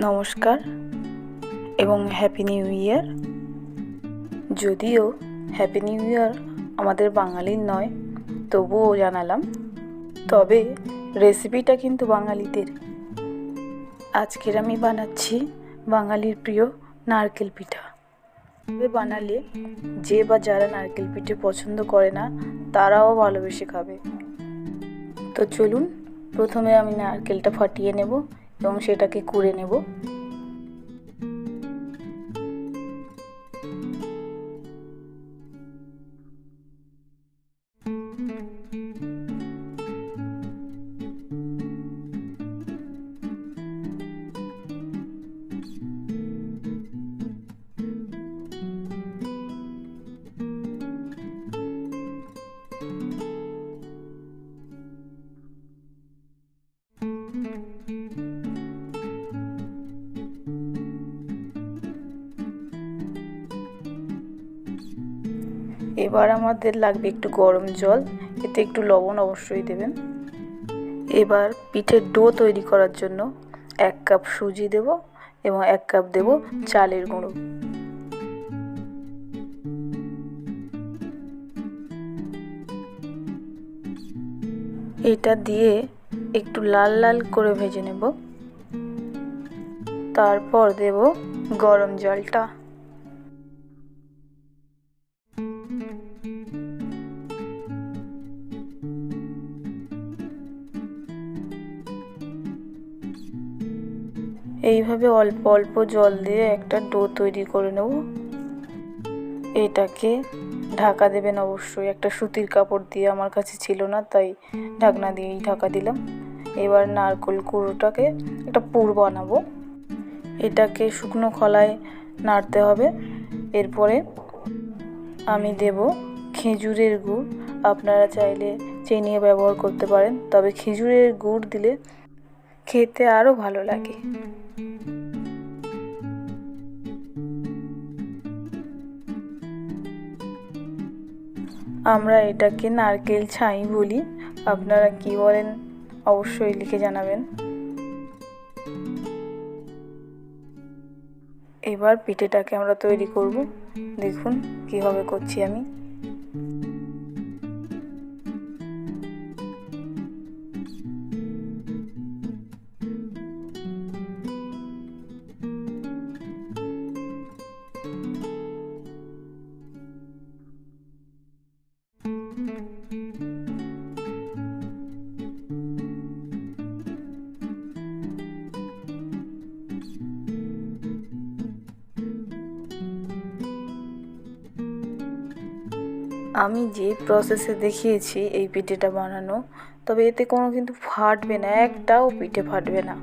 নমস্কার এবং happy new year যদিও হ্যাপি নিউ ইয়ার আমাদের বাঙালির নয়, তবুও জানালাম। তবে রেসিপিটা কিন্তু বাঙালিদের। আজকের আমি বানাচ্ছি বাঙালির প্রিয় নারকেল পিঠা। এভাবে বানালে যে বা যারা নারকেল পিঠে পছন্দ করে না, তারাও ভালোবেসে খাবে। তো চলুন, প্রথমে আমি নারকেলটা ফাটিয়ে নেব। এবং সেটাকে কুড়ে নেব। এবার আমাদের লাগবে একটু গরম জল, এতে একটু লবণ অবশ্যই দেবেন। এবার পিঠের ডো তৈরি করার জন্য এক কাপ সুজি দেব এবং এক কাপ দেব চালের গুঁড়ো। এটা দিয়ে একটু লাল লাল করে ভেজে নেব। তারপর দেব গরম জলটা। এইভাবে অল্প অল্প জল দিয়ে একটা ডো তৈরি করে নেব। এটাকে ঢাকা দেবেন অবশ্যই। একটা সুতির কাপড় দিয়ে আমার কাছে ছিল না, তাই ঢাকনা দিয়েই ঢাকা দিলাম। এবার নারকোল কুড়োটাকে একটা পুর বানাবো। এটাকে শুকনো খলায় নাড়তে হবে। এরপরে আমি দেব খেজুরের গুড়। আপনারা চাইলে চিনিও ব্যবহার করতে পারেন, তবে খেজুরের গুড় দিলে খেতে আরও ভালো লাগে। আমরা এটাকে নারকেল ছাই বলি। আপনারা কি বলেন, অবশ্যই লিখে জানাবেন। এবার পিঠেটাকে আমরা তৈরি করব। দেখুন কীভাবে করছি আমি। আমি যে প্রসেসে দেখিয়েছি এই পিঠেটা বানানো, তবে এতে কোনো কিন্তু ফাটবে না, একটাও পিঠে ফাটবে না।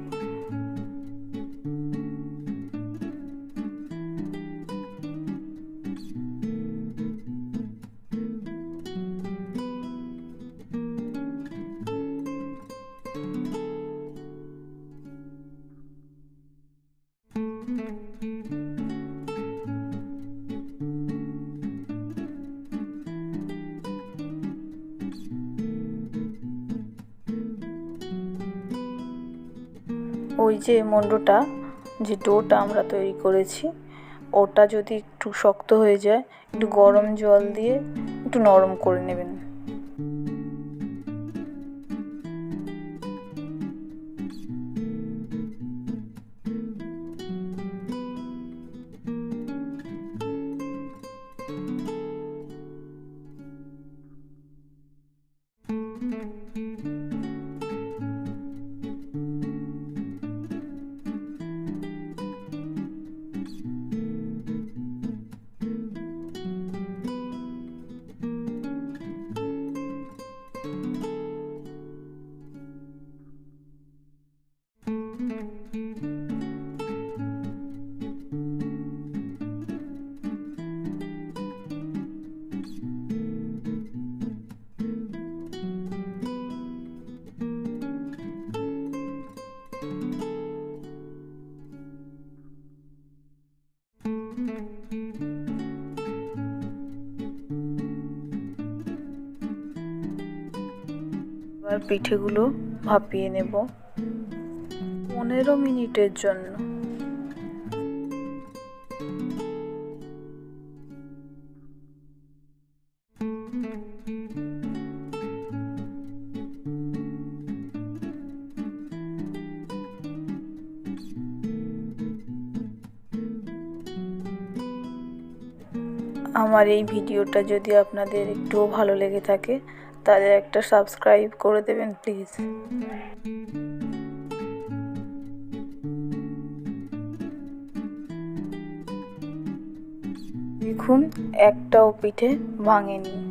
ওই যে মণ্ডটা যে ডোটা আমরা তৈরি করেছি, ওটা যদি একটু শক্ত হয়ে যায়, একটু গরম জল দিয়ে একটু নরম করে নেবেন। এবার পিঠেগুলো ভাপিয়ে নেব পনেরো মিনিটের জন্য। আমার এই ভিডিওটা যদি আপনাদের একটুও ভালো লেগে থাকে তাহলে একটা সাবস্ক্রাইব করে দেবেন প্লিজ দেখুন একটাও পিঠে ভাঙেনি।